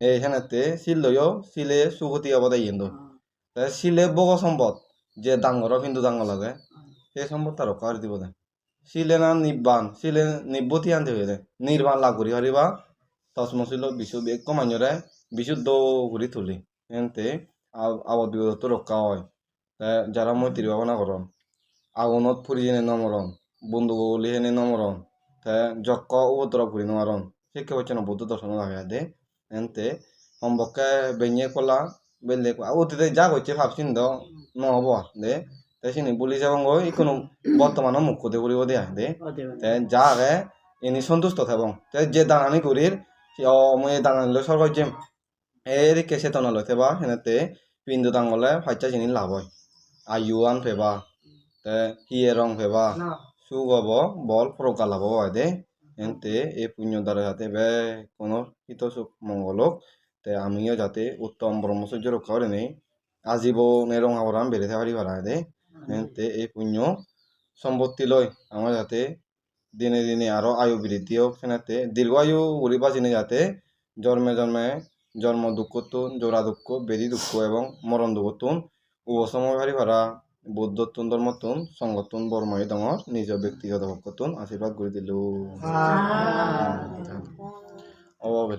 এইখানেতে শিললৈও শিলে সুগতি অবদায় ইন্দো। তা শিলে বগ সম্পদ, যে ডাঙর কিন্তু ডাঙর লাগে। সেই সম্পদ তার রক্ষা করে দিব দে। শিলে না নিব্বান শিলে নিব্বতি আনতে হয়ে যায় নির্বাণ লাভ করি হারিবা তসমশিল বিশু এক কমাঞ্জরে বিশুদ্ধ করে তুলি এনতে আবদ বিপদ রক্ষা হয়। যারা মৈত্রী ভাবনা করন আগুনত ফুরি জেনে নমরন বন্ধু বলি হেনে নমরন তা যক্ক উপদ্রব করি নমারন শিক্ষা হচ্ছে না বৌদ্ধ দর্শন লাগে দে। এনতে সম্পর্কে বেñে কলা বেলে অতীতে যা করছে ভাবছিন তো নহব আর দে তাই সিনি পুলিশ এবং ওই কোনো বর্তমানও মুখ্যতে করিব দেয়া দে তে যা আগে ইনি সন্তুষ্ট থাকবং তে যে দানানি করির অ মই দানানি লই সরকার যে এর কেসে তনা লইতে বা হেনেতে পিন্দু দাঙ্গলে ফাইচা জিনি লাভ হয় আয়ু আন ফেবা তে হিয়ে রং ফেবা সুগব বল প্রকা লাভ হয় দে এনতে এই পুণ্য দ্বারা যাতে বে কোনো হিত সুখ মঙ্গলক তে আমিও যাতে উত্তম ব্রহ্মচর্য রক্ষা করে নেই আজীবনের রং আবরাম বেড়ে থাকারি পারা দে এনতে এই পুণ্য সম্পত্তি লয় আমার যাতে দিনে দিনে আরও আয়ু বৃদ্ধি হোক সেনাতে দীর্ঘ আয়ু উড়িবা চিনে যাতে জন্মে জন্মে জন্ম দুঃখতুন জোড়া দুঃখ বেদি দুঃখ এবং মরণ দুঃখতুন উপসময় ভারি বুদ্ধ তুন্দর মতন সঙ্গতুন বর্ময় দমর নিজ ব্যক্তিগত ভক্ততুন আশীর্বাদ করে দিল। অভাবে